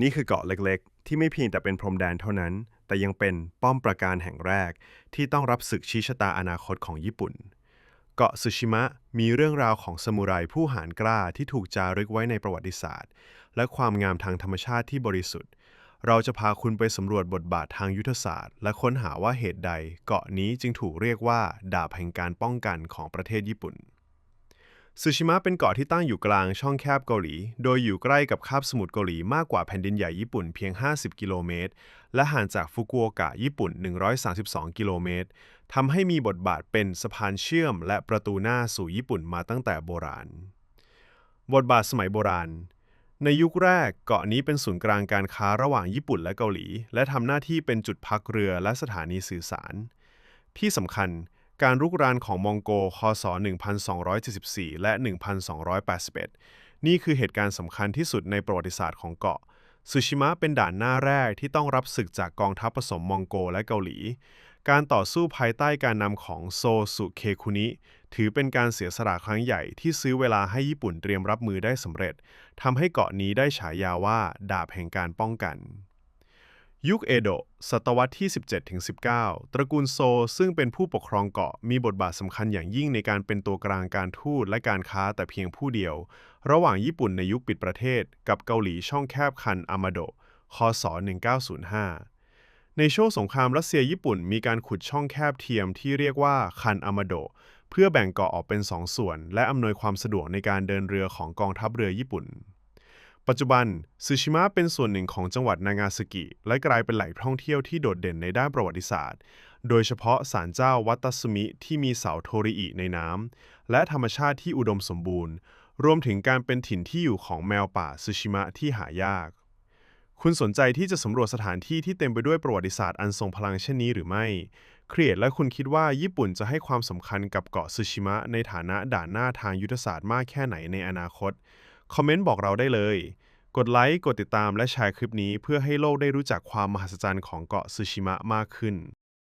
นี่คือเกาะเล็กๆ ที่ไม่เพียงแต่เป็นพรมแดนเท่านั้น แต่ยังเป็นป้อมปราการแห่งแรก ที่ต้องรับศึกชี้ชะตาอนาคตของญี่ปุ่น เกาะซึชิมะมีเรื่องราวของซามูไรผู้หารกล้าที่ถูกจารึกไว้ในประวัติศาสตร์ และความงามทางธรรมชาติที่บริสุทธิ์ เราจะพาคุณไปสำรวจบทบาททางยุทธศาสตร์ และค้นหาว่าเหตุใด เกาะนี้จึงถูกเรียกว่า ดาบแห่งการป้องกันของประเทศญี่ปุ่น ซูชิมะเป็นเกาะที่ตั้งอยู่กลางช่องแคบเกาหลี โดยอยู่ใกล้กับคาบสมุทรเกาหลีมากกว่าแผ่นดินใหญ่ญี่ปุ่นเพียง 50 กิโลเมตร และห่างจากฟุกุโอกะญี่ปุ่น 132 กิโลเมตรทำให้มีบทบาทเป็นสะพานเชื่อม และประตูหน้าสู่ญี่ปุ่นมาตั้งแต่โบราณ บทบาทสมัยโบราณ ในยุคแรกเกาะนี้เป็นศูนย์กลางการค้าระหว่างญี่ปุ่นและเกาหลี และทำหน้าที่เป็นจุดพักเรือและสถานีสื่อสาร ที่สำคัญ การรุกรานของมองโกคศ 1274 และ 1281 นี่คือเหตุการณ์สำคัญที่สุดในประวัติศาสตร์ของเกาะซูชิมะเป็นด่านหน้าแรกที่ต้องรับศึกจากกองทัพผสมมองโกและเกาหลี การต่อสู้ภายใต้การนำของโซสุเคคุนิ ถือเป็นการเสียสละครั้งใหญ่ที่ซื้อเวลาให้ญี่ปุ่นเตรียมรับมือได้สำเร็จทำให้เกาะนี้ได้ฉายาว่าดาบแห่งการป้องกัน ยุคเอโดะศตวรรษที่ 17-19 ตระกูลโซซึ่งเป็นผู้ปกครองเกาะมีบทบาทสำคัญอย่างยิ่งในการเป็นตัวกลางการทูตและการค้าแต่เพียงผู้เดียว ระหว่างญี่ปุ่นในยุคปิดประเทศ กับเกาหลีช่องแคบคันอามาโดะคศ 1905 ในช่วงสงครามรัสเซียญี่ปุ่นมีการขุดช่องแคบเทียมที่เรียกว่าคันอามาโดะเพื่อแบ่งเกาะออกเป็นสองส่วน และอำนวยความสะดวกในการเดินเรือของกองทัพเรือญี่ปุ่น ปัจจุบันซูชิมะเป็นส่วนหนึ่งของจังหวัดนางาซากิ และกลายเป็นแหล่งท่องเที่ยวที่โดดเด่นในด้านประวัติศาสตร์ โดยเฉพาะศาลเจ้าวัตสุมิที่มีเสาโทริอิในน้ำและธรรมชาติที่อุดมสมบูรณ์ รวมถึงการเป็นถิ่นที่อยู่ของแมวป่าซูชิมะที่หายาก คุณสนใจที่จะสำรวจสถานที่ที่เต็มไปด้วยประวัติศาสตร์อันทรงพลังเช่นนี้หรือไม่ เครียดและคุณคิดว่าญี่ปุ่นจะให้ความสำคัญกับเกาะซูชิมะในฐานะด่านหน้าทางยุทธศาสตร์มากแค่ไหนในอนาคต คอมเมนต์บอกเราได้เลย กดไลค์ กดติดตามและแชร์คลิปนี้เพื่อให้โลกได้รู้จักความมหัศจรรย์ของเกาะซูชิมะมากขึ้น